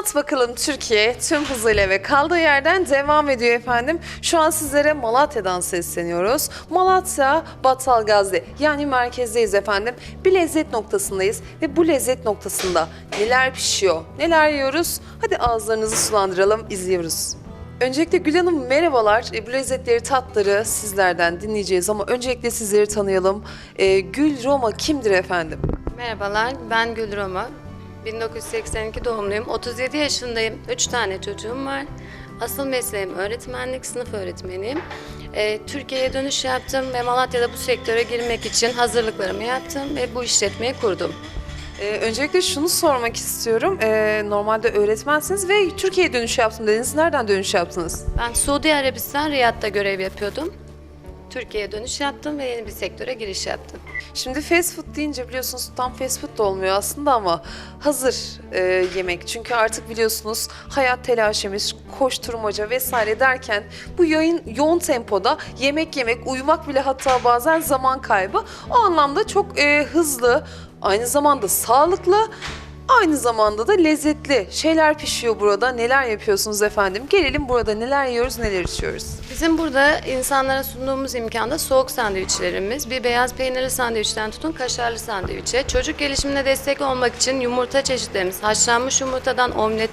Anlat bakalım Türkiye tüm hızıyla ve kaldığı yerden devam ediyor efendim. Şu an sizlere Malatya'dan sesleniyoruz. Malatya Battalgazi yani merkezdeyiz efendim. Bir lezzet noktasındayız ve bu lezzet noktasında neler pişiyor, neler yiyoruz? Hadi ağızlarınızı sulandıralım, izliyoruz. Öncelikle Gül Hanım merhabalar. E, bu lezzetleri, tatları sizlerden dinleyeceğiz ama öncelikle sizleri tanıyalım. E, Gül Roma kimdir efendim? Merhabalar, ben Gül Roma. 1982 doğumluyum. 37 yaşındayım. 3 tane çocuğum var. Asıl mesleğim öğretmenlik, sınıf öğretmeniyim. Ee, Türkiye'ye dönüş yaptım ve Malatya'da bu sektöre girmek için hazırlıklarımı yaptım ve bu işletmeyi kurdum. Ee, öncelikle şunu sormak istiyorum. Ee, normalde öğretmensiniz ve Türkiye'ye dönüş yaptım dediniz. Nereden dönüş yaptınız? Ben Suudi Arabistan, Riyad'da görev yapıyordum. Türkiye'ye dönüş yaptım ve yeni bir sektöre giriş yaptım. Şimdi fast food deyince biliyorsunuz tam fast food da olmuyor aslında ama hazır e, yemek. Çünkü artık biliyorsunuz hayat telaşemiz, koşturmaca vesaire derken bu yayın yoğun tempoda yemek yemek, uyumak bile hatta bazen zaman kaybı. O anlamda çok e, hızlı, aynı zamanda sağlıklı, aynı zamanda da lezzetli şeyler pişiyor burada. Neler yapıyorsunuz efendim? Gelelim burada neler yiyoruz, neler içiyoruz. Bizim burada insanlara sunduğumuz imkanda soğuk sandviçlerimiz, bir beyaz peynirli sandviçten tutun kaşarlı sandviçe, çocuk gelişimine destek olmak için yumurta çeşitlerimiz, haşlanmış yumurtadan omlet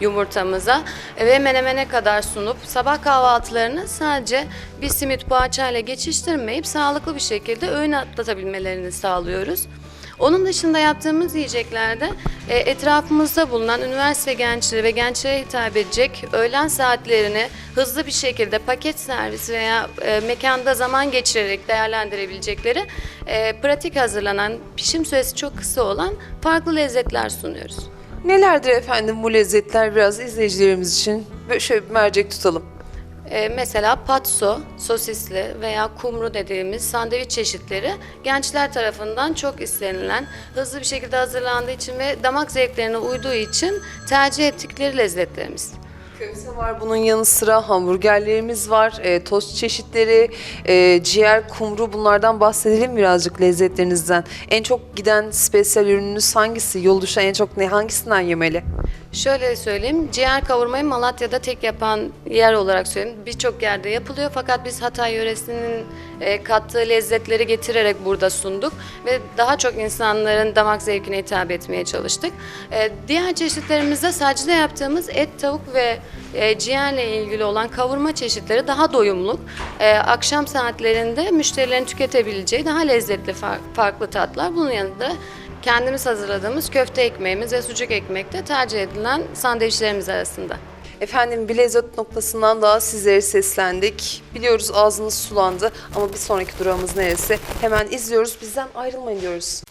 yumurtamıza ve menemene kadar sunup sabah kahvaltılarını sadece bir simit poğaçayla geçiştirmeyip sağlıklı bir şekilde öğün atlatabilmelerini sağlıyoruz. Onun dışında yaptığımız yiyeceklerde e, etrafımızda bulunan üniversite gençleri ve gençlere hitap edecek öğlen saatlerini hızlı bir şekilde paket servis veya e, mekanda zaman geçirerek değerlendirebilecekleri e, pratik hazırlanan, pişim süresi çok kısa olan farklı lezzetler sunuyoruz. Nelerdir efendim bu lezzetler biraz izleyicilerimiz için? Böyle şöyle bir mercek tutalım. E, mesela patso, sosisli veya kumru dediğimiz sandviç çeşitleri gençler tarafından çok istenilen, hızlı bir şekilde hazırlandığı için ve damak zevklerine uyduğu için tercih ettikleri lezzetlerimiz. Köfte var bunun yanı sıra hamburgerlerimiz var, e, tost çeşitleri, e, ciğer, kumru bunlardan bahsedelim birazcık lezzetlerinizden. En çok giden spesiyel ürününüz hangisi? Yol düşen en çok ne hangisinden yemeli? Şöyle söyleyeyim, ciğer kavurmayı Malatya'da tek yapan yer olarak söyleyeyim. Birçok yerde yapılıyor fakat biz Hatay yöresinin e, kattığı lezzetleri getirerek burada sunduk ve daha çok insanların damak zevkine hitap etmeye çalıştık. E, diğer çeşitlerimizde sadece yaptığımız et, tavuk ve e, ciğerle ilgili olan kavurma çeşitleri daha doyumluk. E, akşam saatlerinde müşterilerin tüketebileceği daha lezzetli far- farklı tatlar. Bunun yanında kendimiz hazırladığımız köfte ekmeğimiz ve sucuk ekmek de tercih edilen sandviçlerimiz arasında. Efendim bir lezzet noktasından daha sizlere seslendik. Biliyoruz ağzınız sulandı ama bir sonraki durağımız neresi? Hemen izliyoruz bizden ayrılmayın diyoruz.